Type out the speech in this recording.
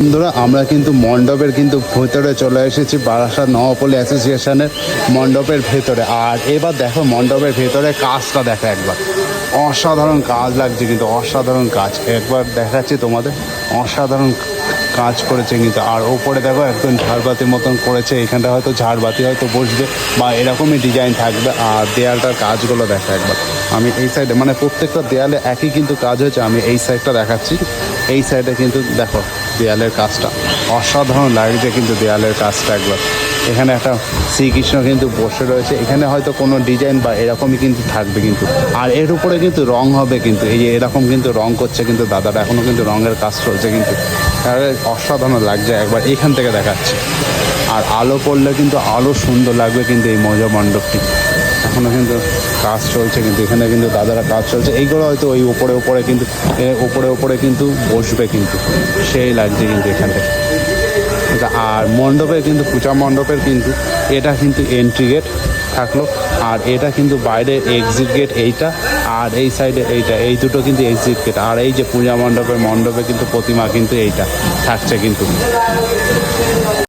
বন্ধুরা, আমরা কিন্তু মণ্ডপের কিন্তু ভেতরে চলে এসেছি, বারাসাত নবপল্লী অ্যাসোসিয়েশনের মণ্ডপের ভেতরে। আর এবার দেখো, মণ্ডপের ভেতরে কাজটা দেখো একবার। অসাধারণ কাজ লাগছে কিন্তু, অসাধারণ কাজ। একবার দেখাচ্ছি তোমাদের, অসাধারণ কাজ করেছে কিন্তু। আর ওপরে দেখো, একদম ঝাড়বাতির মতন করেছে। এখানটা হয়তো ঝাড়বাতি হয়তো বসবে, বা এরকমই ডিজাইন থাকবে। আর দেয়ালটার কাজগুলো দেখো একবার। আমি এই সাইডে মানে প্রত্যেকটা দেয়ালে একই কিন্তু কাজ হয়েছে। আমি এই সাইডটা দেখাচ্ছি। এই সাইডে কিন্তু দেখো দেয়ালের কাজটা। অসাধারণ লাগছে কিন্তু দেয়ালের কাজটা একবার। এখানে একটা শ্রীকৃষ্ণ কিন্তু বসে রয়েছে। এখানে হয়তো কোনো ডিজাইন বা এরকমই কিন্তু থাকবে কিন্তু। আর এর উপরে কিন্তু রং হবে কিন্তু। এই যে এরকম কিন্তু রং করছে কিন্তু দাদারা। এখনও কিন্তু রঙের কাজ চলছে কিন্তু। অসাধারণ লাগছে একবার। এখান থেকে দেখাচ্ছে। আর আলো পড়লে কিন্তু আলো সুন্দর লাগবে কিন্তু এই মজা মণ্ডপটি এখনও কিন্তু কাজ চলছে কিন্তু এখানে কিন্তু দাদারা কাজ চলছে। এইগুলো হয়তো ওই উপরে উপরে কিন্তু এ, উপরে উপরে কিন্তু বসবে কিন্তু সেই লাগছে কিন্তু এখান। থেকে আচ্ছা, আর মণ্ডপে কিন্তু পূজা মণ্ডপের কিন্তু এটা কিন্তু এন্ট্রি গেট থাকল আর এটা কিন্তু বাইরে এক্সিট গেট এইটা আর এই সাইডে এইটা এই দুটো কিন্তু এক্সিট গেট আর এই যে পূজা মণ্ডপের মণ্ডপে কিন্তু প্রতিমা কিন্তু এইটা থাকছে কিন্তু।